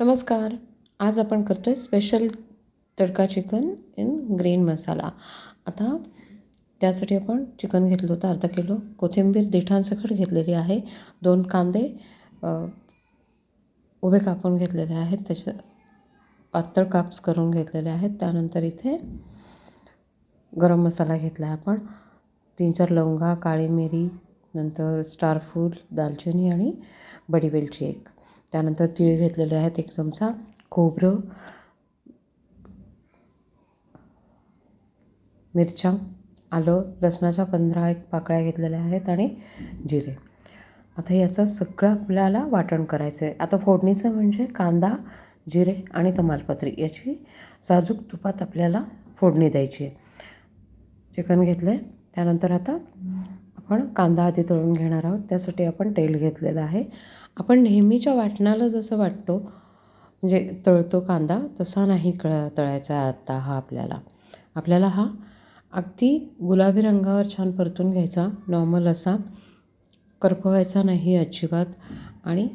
नमस्कार. आज आपण करतो आहे special tadka chicken in green मसाला आता त्यासाठी आपण चिकन घेतलं होतं अर्धा किलो. कोथिंबीर देठांसकट घेतलेली आहे. दोन कांदे उभे कापून घेतलेले आहेत. त्याच्या पातळ काप्स करून घेतलेले आहेत. त्यानंतर इथे गरम मसाला घेतला आहे आपण. तीन चार लवंगा काळी मिरी नंतर स्टारफूल दालचिनी आणि बडी वेलची एक. त्यानंतर तीळ घेतलेले आहेत एक चमचा खोबरं मिरच्या आलं लसणाच्या पंधरा एक पाकळ्या घेतलेल्या आहेत आणि जिरे. आता याचं सगळं आपल्याला वाटण करायचं आहे. आता फोडणीचं म्हणजे कांदा जिरे आणि तमालपत्री याची साजूक तुपात आपल्याला फोडणी द्यायची आहे. चिकन घेतलं आहे त्यानंतर आता आपण कांदा आधी तळून घेणार आहोत. त्यासाठी आपण तेल घेतलेलं आहे. आपण नेहमीच्या वाटणाला जसं वाटतो म्हणजे तळतो कांदा तसा नाही कळ तळायचा आता हा आपल्याला. आपल्याला हा अगदी गुलाबी रंगावर छान परतून घ्यायचा नॉर्मल असा. करपवायचा नाही अजिबात आणि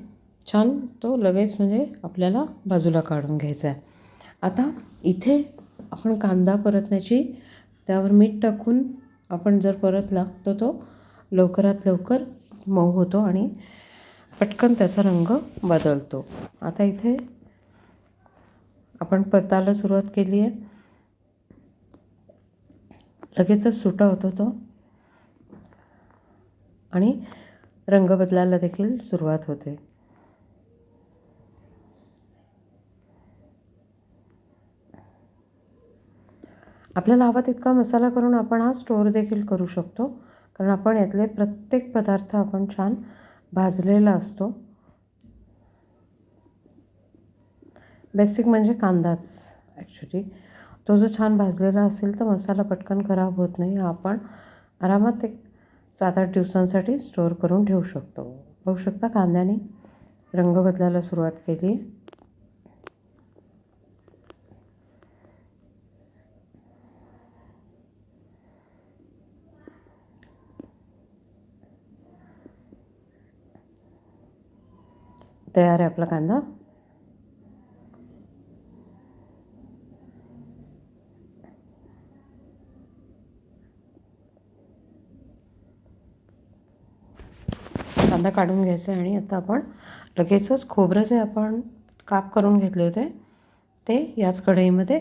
छान तो लगेच म्हणजे आपल्याला बाजूला काढून घ्यायचा आहे. आता इथे आपण कांदा परतण्याची त्यावर मीठ टाकून आपण जर परतला तर तो लवकरात लवकर मऊ होतो आणि पटकन त्याचा रंग बदलतो. आता इथे आपण परतायला सुरुवात केली आहे. लगेचच सुटा होतो तो. आणि रंग बदलायला देखील सुरुवात होते. आपल्याला हवा तितका मसाला करून आपण हा स्टोअर देखील करू शकतो. कारण आपण यातले प्रत्येक पदार्थ आपण छान भाजलेला असतो. बेसिक म्हणजे कांदाच ॲक्च्युली तो जो छान भाजलेला असेल तर मसाला पटकन खराब होत नाही. हा आपण आरामात एक सात आठ दिवसांसाठी स्टोअर करून ठेवू शकतो. बघू शकता कांद्याने रंग बदलायला सुरुवात केली. तयार आहे आपला कांदा. कांदा काढून घ्यायचा आहे आणि आता आपण लगेचच खोबरं जे आपण काप करून घेतले होते ते याच कढईमध्ये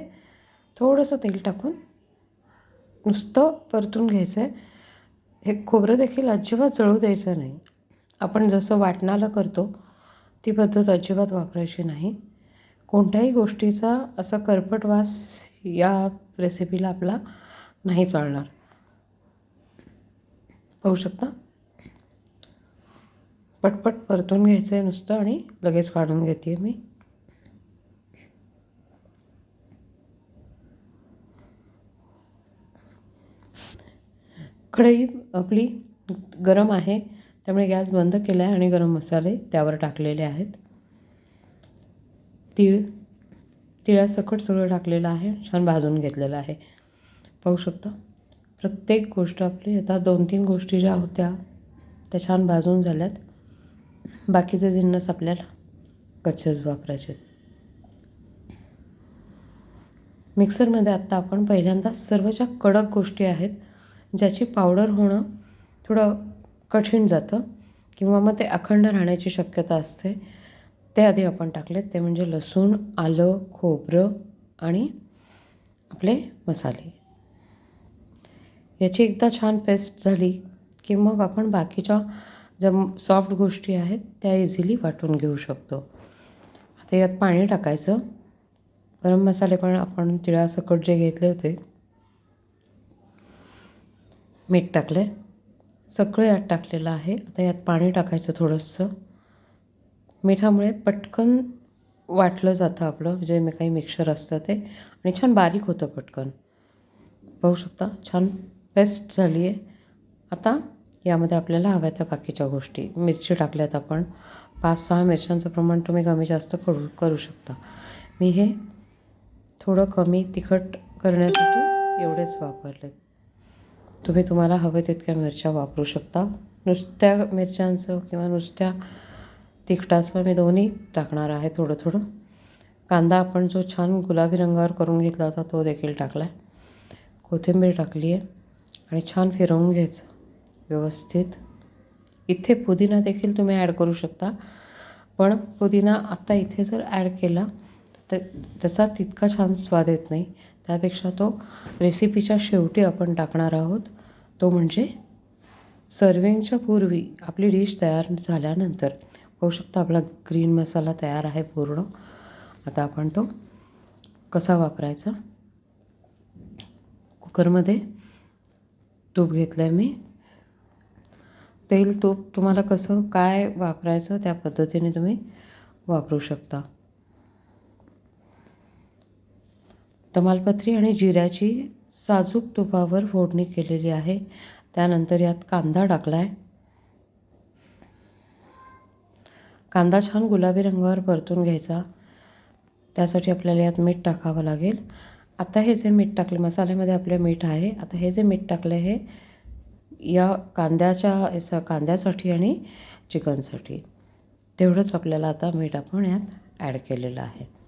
थोडंसं तेल टाकून नुसतं परतून घ्यायचं आहे. हे खोबरं देखील अजिबात जळू द्यायचं नाही. आपण जसं वाटणाला करतो ती पद्धत अजिबात वापरायची नाही. कोणत्याही गोष्टीचा असा करपट वास या रेसिपीला आपला नाही चालणार. पाहू शकता? पटपट परतून घ्यायचं आहे नुसतं आणि लगेच काढून घेते मी. कढई आपली गरम आहे. त्यामुळे गॅस बंद केला आहे आणि गरम मसाले त्यावर टाकलेले आहेत. तीळ तिळासकट सगळं टाकलेलं आहे. छान भाजून घेतलेलं आहे. पाहू शकता प्रत्येक गोष्ट आपली आता दोन तीन गोष्टी ज्या होत्या त्या छान भाजून झाल्यात. बाकीचे जिन्नस आपल्याला कच्चेच वापरायचे मिक्सरमध्ये आत्ता आपण पहिल्यांदा सर्व ज्या कडक गोष्टी आहेत ज्याची पावडर होणं थोडं कठीण जातं किंवा मग ते अखंड राहण्याची शक्यता असते ते आधी आपण टाकलेत. ते म्हणजे लसूण आलं खोबरं आणि आपले मसाले. याची एकदा छान पेस्ट झाली की मग आपण बाकीच्या ज्या सॉफ्ट गोष्टी आहेत त्या इझिली वाटून घेऊ शकतो. आता यात पाणी टाकायचं. गरम मसाले पण आपण तिळासकट जे घेतले होते मीठ टाकले. सगळं यात टाकलेलं आहे. आता यात पाणी टाकायचं थोडंसं. मिठामुळे पटकन वाटलं जातं आपलं जे मी काही मिक्सर असतं ते. आणि छान बारीक होतं पटकन. पाहू शकता छान पेस्ट झाली आहे आता यामध्ये आपल्याला हव्या त्या बाकीच्या गोष्टी. मिरची टाकल्यात आपण. पाच सहा मिरच्यांचं प्रमाण तुम्ही कमी जास्त करू करू शकता. मी हे थोडं कमी तिखट करण्यासाठी एवढेच वापरले तुम्ही तुम्हाला हवे तितक्या मिरच्या वापरू शकता. नुसत्या मिरच्यांचं किंवा नुसत्या तिखटाचं मी दोन्ही टाकणार आहे थोडं थोडं. कांदा आपण जो छान गुलाबी रंगावर करून घेतला होता तो देखील टाकला आहे कोथिंबीर टाकली आहे आणि छान फिरवून घ्यायचं. व्यवस्थित. इथे पुदिना देखील तुम्ही ॲड करू शकता. पण पुदिना आत्ता इथे जर ॲड केला तर त्याचा तितका छान स्वाद येत नाही. त्यापेक्षा तो रेसिपीच्या शेवटी आपण टाकणार आहोत. तो म्हणजे सर्विंगच्या पूर्वी आपली डिश तयार झाल्यानंतर पाहू शकता आपला ग्रीन मसाला तयार आहे पूर्ण. आता आपण तो कसा वापरायचा? कुकरमध्ये तूप घेतलं आहे मी. तेल तूप तुम्हाला कसं काय वापरायचं त्या पद्धतीने तुम्ही वापरू शकता. तमालपत्री आणि जिऱ्याची साजूक तुपावर फोडणी केलेली आहे. त्यानंतर यात कांदा टाकला आहे कांदा छान गुलाबी रंगावर परतून घ्यायचा. त्यासाठी आपल्याला यात मीठ टाकावं लागेल. आता हे जे मीठ टाकले मसाल्यामध्ये आपले मीठ आहे. आता हे जे मीठ टाकले हे या कांद्याच्या कांद्यासाठी आणि चिकनसाठी. तेवढंच आपल्याला आता मीठ आपण यात ॲड केलेलं आहे.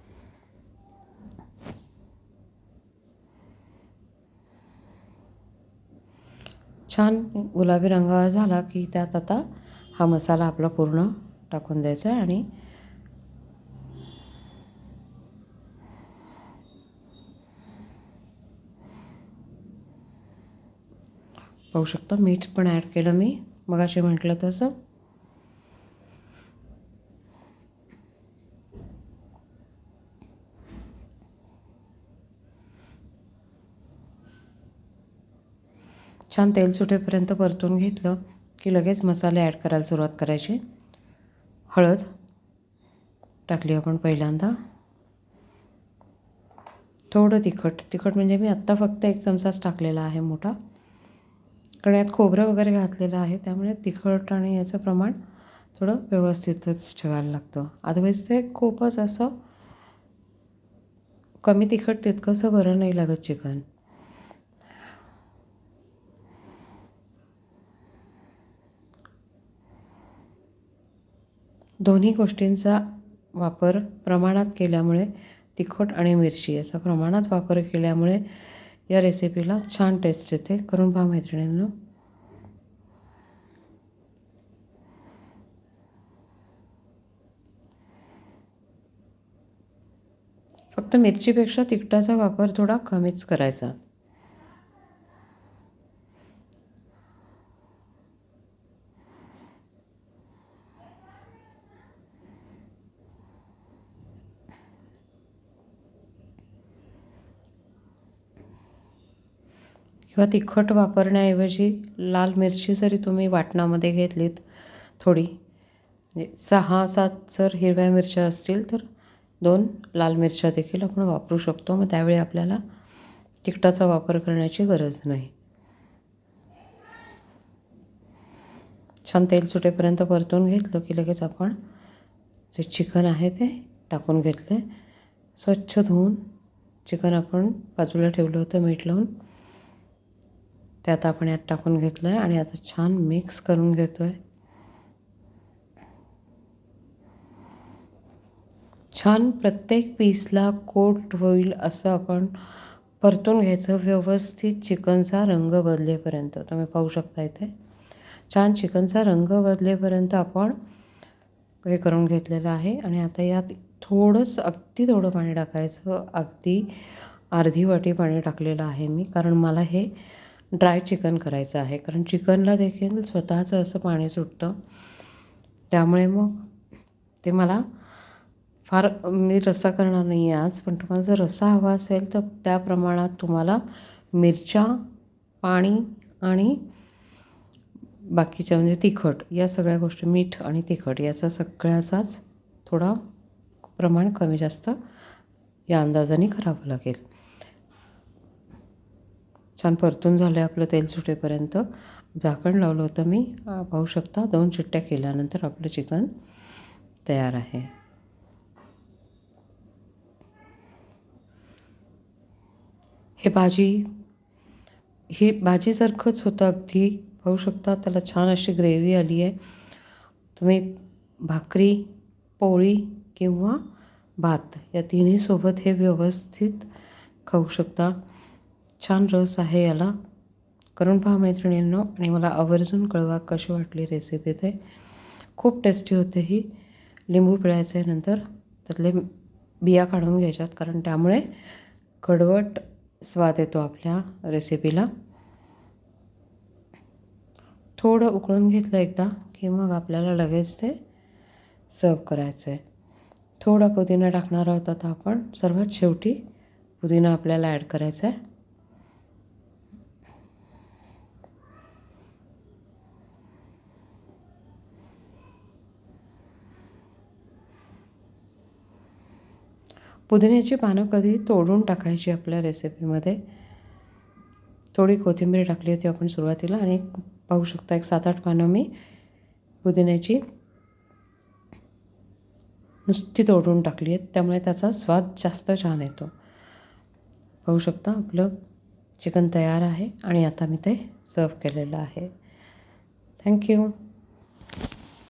छान गुलाबी रंगावर झाला की त्यात आता हा मसाला आपला पूर्ण टाकून द्यायचा आहे आणि पाहू शकता मीठ पण ॲड केलं मी. मगाशी म्हटलं तसं. छान तेल सुटेपर्यंत परतून घेतलं की लगेच मसाले ॲड करायला सुरुवात करायची. हळद टाकली आपण पहिल्यांदा. थोडं तिखट. तिखट म्हणजे मी आत्ता फक्त एक चमचाच टाकलेला आहे मोठा. कारण यात खोबरं वगैरे घातलेलं आहे त्यामुळे तिखट आणि याचं प्रमाण थोडं व्यवस्थितच ठेवायला लागतं. अदरवाईज ते खूपच असं कमी तिखट तितकंसं बरं नाही लागत चिकन. दोन्ही गोष्टींचा वापर प्रमाणात केल्यामुळे तिखट आणि मिरची याचा प्रमाणात वापर केल्यामुळे या रेसिपीला छान टेस्ट येते. करून पहा मैत्रिणींनो. फक्त मिरचीपेक्षा तिखटाचा वापर थोडा कमीच करायचा. किंवा तिखट वापरण्याऐवजी लाल मिरची जरी तुम्ही वाटणामध्ये घेतलीत थोडी म्हणजे सहा सात जर हिरव्या मिरच्या असतील तर दोन लाल मिरच्या देखील आपण वापरू शकतो. मग त्यावेळी आपल्याला तिखटाचा वापर करण्याची गरज नाही. छान तेल सुटेपर्यंत परतून घेतलं की लगेच आपण जे चिकन आहे ते टाकून घेतले स्वच्छ धुवून चिकन आपण बाजूला ठेवलं होतं मीठ लावून. त्यात आपण यात टाकून घेतलं आहे आणि आता छान मिक्स करून घेतो आहे छान प्रत्येक पीसला कोट होईल असं आपण परतून घ्यायचं. व्यवस्थित चिकनचा रंग बदलेपर्यंत. तुम्ही पाहू शकता इथे. छान चिकनचा रंग बदलेपर्यंत आपण हे करून घेतलेलं आहे. आणि आता यात थोडंसं अगदी थोडं पाणी टाकायचं. अगदी अर्धी वाटी पाणी टाकलेलं आहे मी. कारण मला हे ड्राय चिकन करायचं आहे. कारण चिकनला देखील स्वतःचं असं पाणी सुटतं. त्यामुळे मग ते मला फार मी रस्सा करणार नाही आहे आज. पण तुम्हाला जर रस्सा हवा असेल तर त्या प्रमाणात तुम्हाला मिरच्या पाणी आणि बाकीच्या म्हणजे तिखट या सगळ्या गोष्टी मीठ आणि तिखट याचा सगळ्याचाच थोडा प्रमाण कमी जास्त या अंदाजाने करावं लागेल. छान परतून झालं आहे आपलं तेल सुटेपर्यंत. झाकण लावलं होतं मी. पाहू शकता दोन चिट्ट्या केल्यानंतर आपलं चिकन तयार आहे. हे भाजी ही भाजीसारखंच होतं अगदी. पाहू शकता त्याला छान अशी ग्रेव्ही आली आहे. तुम्ही भाकरी पोळी किंवा भात या तिन्ही सोबत हे व्यवस्थित खाऊ शकता. छान रस आहे याला. करून पहा मैत्रिणींनो आणि मला आवर्जून कळवा कशी वाटली रेसिपी ते. खूप टेस्टी होते ही. लिंबू पिळायचे नंतर त्यातले बिया काढून घ्यायच्यात कारण त्यामुळे कडवट स्वाद येतो आपल्या रेसिपीला थोडं उकळून घेतलं एकदा की मग आपल्याला लगेच ते सर्व करायचं आहे थोडा पुदिना टाकणार आहोत आता आपण. सर्वात शेवटी पुदिना आपल्याला ॲड करायचा आहे पुदिन्याची पानं कधी तोडून टाकायची आपल्या रेसिपीमध्ये थोडी कोथिंबीर टाकली होती आपण सुरुवातीला आणि पाहू शकता एक सात आठ पानं मी पुदिन्याची नुसती तोडून टाकली आहेत. त्यामुळे त्याचा स्वाद जास्त छान येतो. पाहू शकता आपलं चिकन तयार आहे आणि आता मी ते सर्व केलेलं आहे. थँक्यू